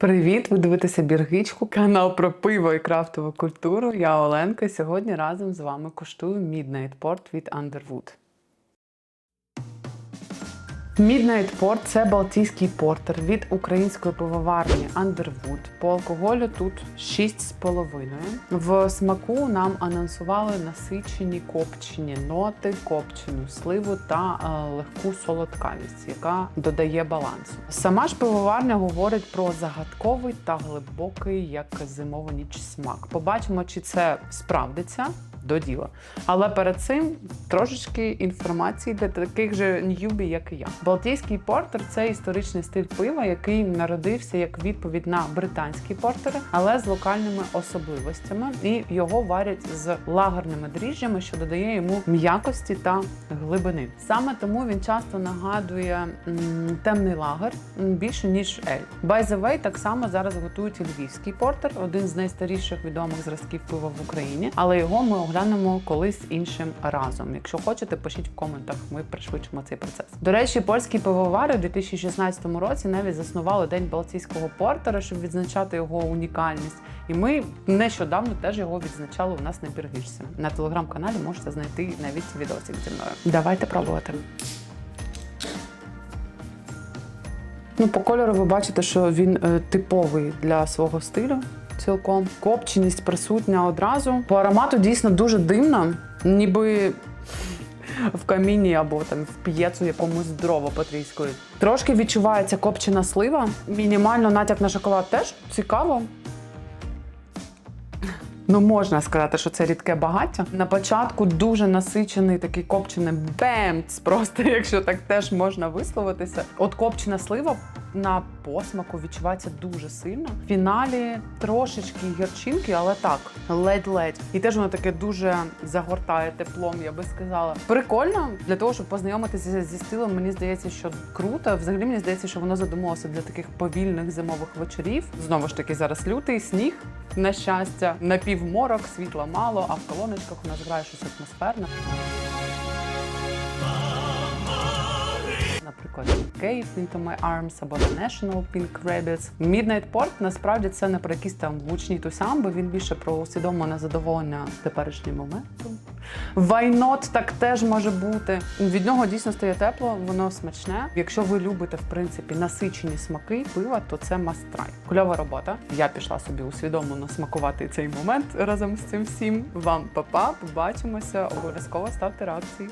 Привіт! Ви дивитеся Біргичку, канал про пиво і крафтову культуру. Я Оленка. Сьогодні разом з вами куштую Midnight Port від Underwood. Midnight Port – це балтійський портер від української пивоварні Underwood. По алкоголю тут 6,5. В смаку нам анонсували насичені копчені ноти, копчену сливу та е, легку солодкавість, яка додає балансу. Сама ж пивоварня говорить про загадковий та глибокий, як зимова ніч смак. Побачимо, чи це справдиться до діла. Але перед цим трошечки інформації для таких же ньюбі, як і я. Балтійський портер це історичний стиль пива, який народився як відповідь на британські портери, але з локальними особливостями, і його варять з лагерними дріжджами, що додає йому м'якості та глибини. Саме тому він часто нагадує м, темний лагер більше ніж ель. By the way, так само зараз готують і львівський портер, один з найстаріших відомих зразків пива в Україні, але його ми оглянемо колись іншим разом. Якщо хочете, пишіть в коментах. Ми пришвидшимо цей процес. До речі, польські пивовари у 2016 році навіть заснували день балтійського портера, щоб відзначати його унікальність. І ми нещодавно теж його відзначали у нас на біргішці. На телеграм-каналі можете знайти навіть відосик зі мною. Давайте пробувати. Ну, по кольору ви бачите, що він е, типовий для свого стилю. Цілком копченість присутня одразу. По аромату дійсно дуже димно, ніби в каміні або там в п'єцу якомусь дрова потріскують. Трошки відчувається копчена слива. Мінімально натяк на шоколад теж цікаво. Ну, можна сказати, що це рідке багаття. На початку дуже насичений такий копчений бемц, просто якщо так теж можна висловитися. От копчена слива на посмаку відчувається дуже сильно. В фіналі трошечки гірчинки, але так, ледь-ледь. І теж воно таке дуже загортає теплом, я би сказала. Прикольно для того, щоб познайомитися зі стилем, мені здається, що круто. Взагалі мені здається, що воно задумалося для таких повільних зимових вечорів. Знову ж таки, зараз лютий сніг. На щастя, напівморок, світла мало, а в колоночках у нас грає щось атмосферне. Наприклад, Cave Into My Arms або The National Pink Rabbits. Midnight Port насправді це не про якісь там гучні тусямби, він більше про усвідомлене задоволення теперішнім моментом. Not так теж може бути. Від нього дійсно стає тепло, воно смачне. Якщо ви любите, в принципі, насичені смаки пива, то це try. Кульова робота. Я пішла собі усвідомлено смакувати цей момент разом з цим всім. Вам па-па, побачимося, обов'язково ставте реакції.